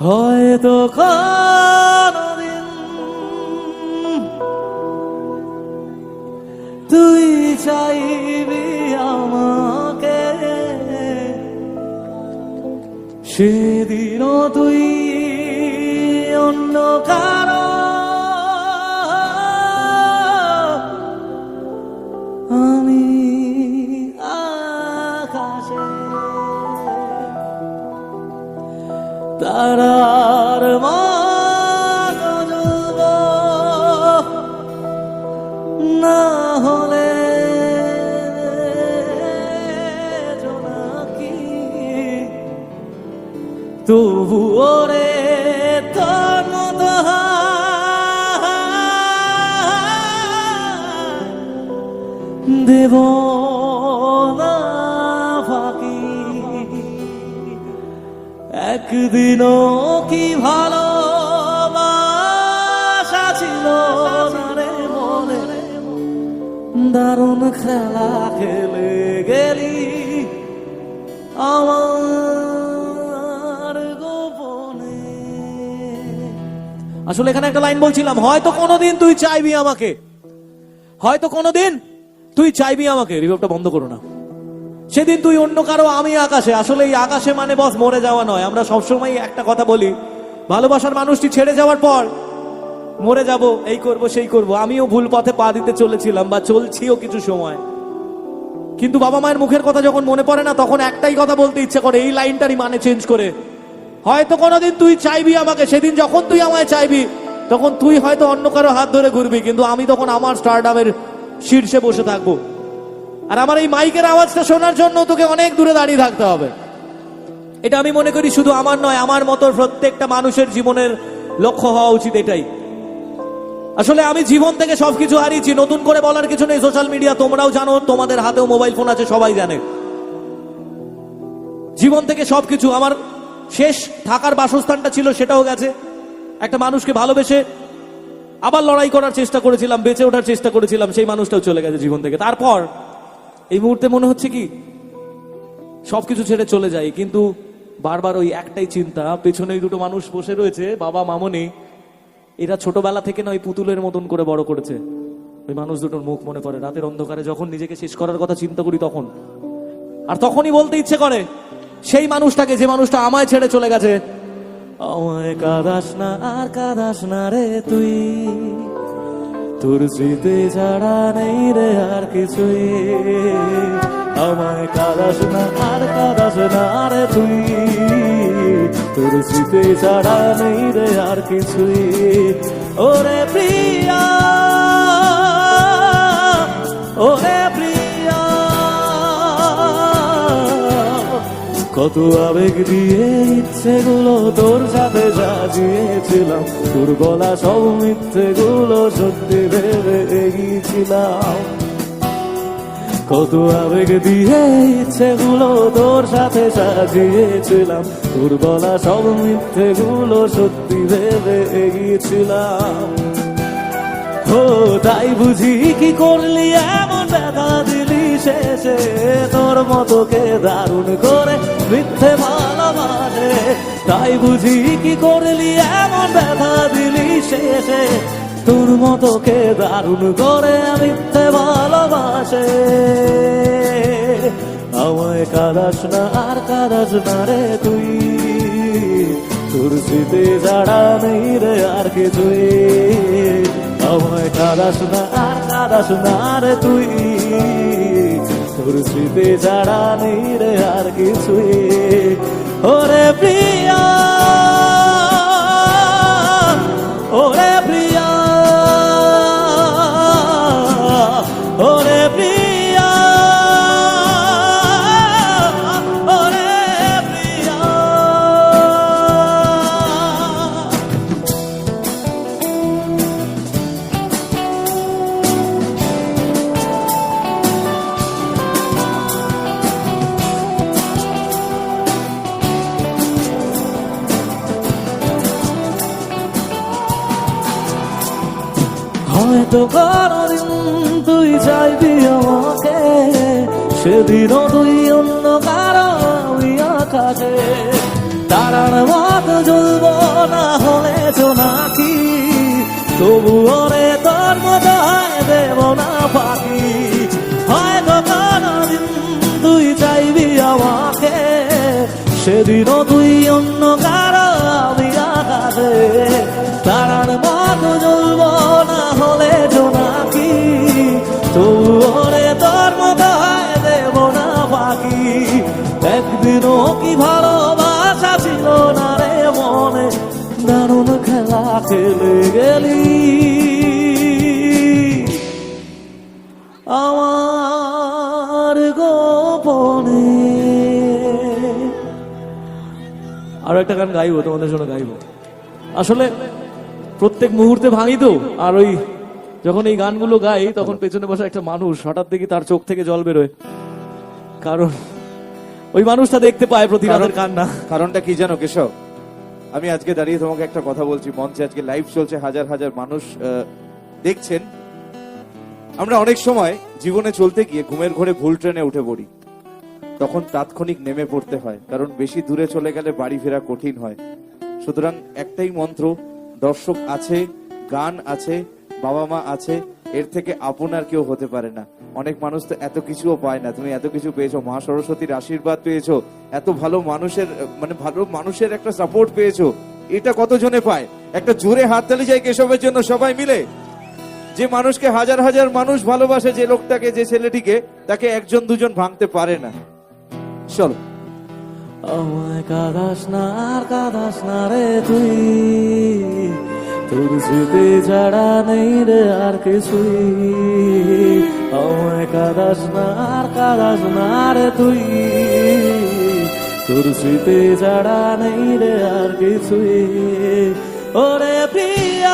হয়তো কোনদিন তুই চাইবি আমাকে। সেদিনও তুই অন্য কারও মতো জ্বলব না হলে জোনাকি। তবুও রে তোর মতো দেব একদিনও কি ভালো দারুণ খেলা খেলে গেলি আমার গোপনে। আসলে এখানে একটা লাইন বলছিলাম, হয়তো কোনোদিন তুই চাইবি আমাকে। হয়তো কোনোদিন তুই চাইবি আমাকে। রিভাবটা বন্ধ করো না। সেদিন তুই অন্য কারও আমি আকাশে। আসলে এই আকাশে মানে বস, মরে যাওয়া নয়। আমরা সবসময় একটা কথা বলি, ভালোবাসার মানুষটি ছেড়ে যাওয়ার পর, মরে যাব, এই করব, সেই করব। আমিও ভুল পথে পা দিতে চলেছিলাম বা চলছিও কিছু সময়। কিন্তু বাবা মায়ের মুখের কথা যখন মনে পড়ে না, তখন একটাই কথা বলতে ইচ্ছে করে, এই লাইনটারই মানে চেঞ্জ করে। হয়তো কোনোদিন তুই চাইবি আমাকে, সেদিন যখন তুই আমায় চাইবি, তখন তুই হয়তো অন্য কারও হাত ধরে ঘুরবি, কিন্তু আমি তখন আমার স্টারডামের শীর্ষে বসে থাকব। আর আমার এই মাইকের আওয়াজটা শোনার জন্য তোকে অনেক দূরে দাঁড়িয়ে থাকতে হবে। এটা আমি মনে করি শুধু আমার নয়, আমার মতো প্রত্যেকটা মানুষের জীবনের লক্ষ্য হওয়া উচিত এটাই। আসলে আমি জীবন থেকে সবকিছু হারিয়েছি, নতুন করে বলার কিছু নেই, সোশ্যাল মিডিয়া তোমরাও জানো, তোমাদের হাতেও মোবাইল ফোন আছে, সবাই জানে। জীবন থেকে সবকিছু, আমার শেষ থাকার বাসস্থানটা ছিল, সেটাও গেছে। একটা মানুষকে ভালোবেসে আবার লড়াই করার চেষ্টা করেছিলাম, বেঁচে ওঠার চেষ্টা করেছিলাম, সেই মানুষটাও চলে গেছে জীবন থেকে। তারপর এই মুহূর্তে মনে হচ্ছে কি, সবকিছু ছেড়ে চলে যাই, কিন্তু বারবার ওই একটাই চিন্তা পেছনেই দুটো মানুষ বসে রয়েছে, বাবা, মামনি, এরা ছোটবেলা থেকে নয়, পুতুলের মতন করে বড় করেছে। ওই মানুষ দুটোর মুখ মনে পড়ে, রাতের অন্ধকারে যখন নিজেকে শেষ করার কথা চিন্তা করি তখন। আর তখনই বলতে ইচ্ছে করে, সেই মানুষটাকে, যে মানুষটা আমায় ছেড়ে চলে গেছে। না, আর কাদাস না রে তুই, তোর স্মৃতি ছাড়া নেই রে কিছুই। আমায় কাদাস না, আর কাদাস না রে তুই। তোর স্মৃতি ছাড়া নেই রে আর কিছুই। ওরে প্রিয়া ওরে প্রিয়া, কত আবেগ দিয়ে ইচ্ছেগুলো তোর সাথে সাজিয়েছিলাম। তোর গলা সব মিথ্যেগুলো সত্যি ভেবে এগিয়েছিলাম। কত আবেগ দিয়ে ইচ্ছেগুলো তোর সাথে সাজিয়েছিলাম। তোর গলা সব মিথ্যেগুলো সত্যি ভেবে এগিয়েছিলাম। ও, তাই বুঝি কি করলি? এমন ব্যথা দিলি শেষে। তোর মতো কে দারুণ করে মিথ্যে ভালোবাসে। তাই বুঝি কি করলি? এমন ব্যথা দিলি শেষে। তোর মতো কে দারুণ করে মিথ্যে ভালোবাসে? আমায় কাদাস না, আর কাদাস না রে তুই। তোর স্মৃতি ছাড়া নেই রে আর কিছুই। আমায় কাদাস না, আর কাদাস না রে তুই। তোর স্মৃতি ছাড়া নেই রে আর কিছুই। ওরে প্রিয়া! হয়তো কোনদিন তুই চাইবি আমাকে, সেদিন তুই অন্য কারও আকাশে। তারার মত জ্বলব না হলে নাকি তবু ওরে তোর মতো হয় দেব না পাখি হয়তো কোনদিন তুই চাইবি আমাকে সেদিন তুই অন্য কারও খেলে গেলি। আমার গোপনে। আরও একটা গান গাইবো তোমাদের জন্য গাইবো। আসলে প্রত্যেক মুহূর্তে ভাঙি তো আর ওই যখন এই গানগুলো গাই তখন পেছনে বসে একটা মানুষ হঠাৎ দেখি তার চোখ থেকে জল বেরোয়। কারণ ওই মানুষটা দেখতে পায় প্রতি রাতের কান্না। কারণটা কি জানো কেশব? আমি আজকে দাঁড়িয়ে তোমাকে একটা কথা বলছি। মঞ্চে আজকে লাইভ চলছে, হাজার হাজার মানুষ দেখছেন। আমরা অনেক সময় জীবনে চলতে গিয়ে ঘুমের ঘরে ভুল ট্রেনে উঠে পড়ি। তখন তাৎক্ষণিক নেমে পড়তে হয়, কারণ বেশি দূরে চলে গেলে বাড়ি ফেরা কঠিন হয়। সুতরাং একটাই মন্ত্র, দর্শক আছে, গান আছে, বাবা মা আছে এর থেকে আপনার কেউ হতে পারে না। অনেক মানুষ তো এত কিছুও পায় না। তুমি এত কিছু পেয়েছ মা সরস্বতীর আশীর্বাদ পেয়েছ, এত ভালো মানুষের মানে ভালো মানুষের একটা সাপোর্ট পেয়েছ। এটা কতজনে পায়? একটা জোরে হাততালি যায় কেশবের জন্য সবাই মিলে। যে মানুষকে হাজার হাজার মানুষ ভালোবাসে যে লোকটাকে, যে ছেলেটিকে, তাকে একজন দুজন ভাঙতে পারে না। চলো। আমায় কাদাস না, আর কাদাস না রে তুই। তোর স্মৃতি ছাড়া নেই রে আর কিছুই। আমায় কাদাস না, আর কাদাস না রে তুই। তোর স্মৃতি ছাড়া নেই রে আর কিছুই। ওরে প্রিয়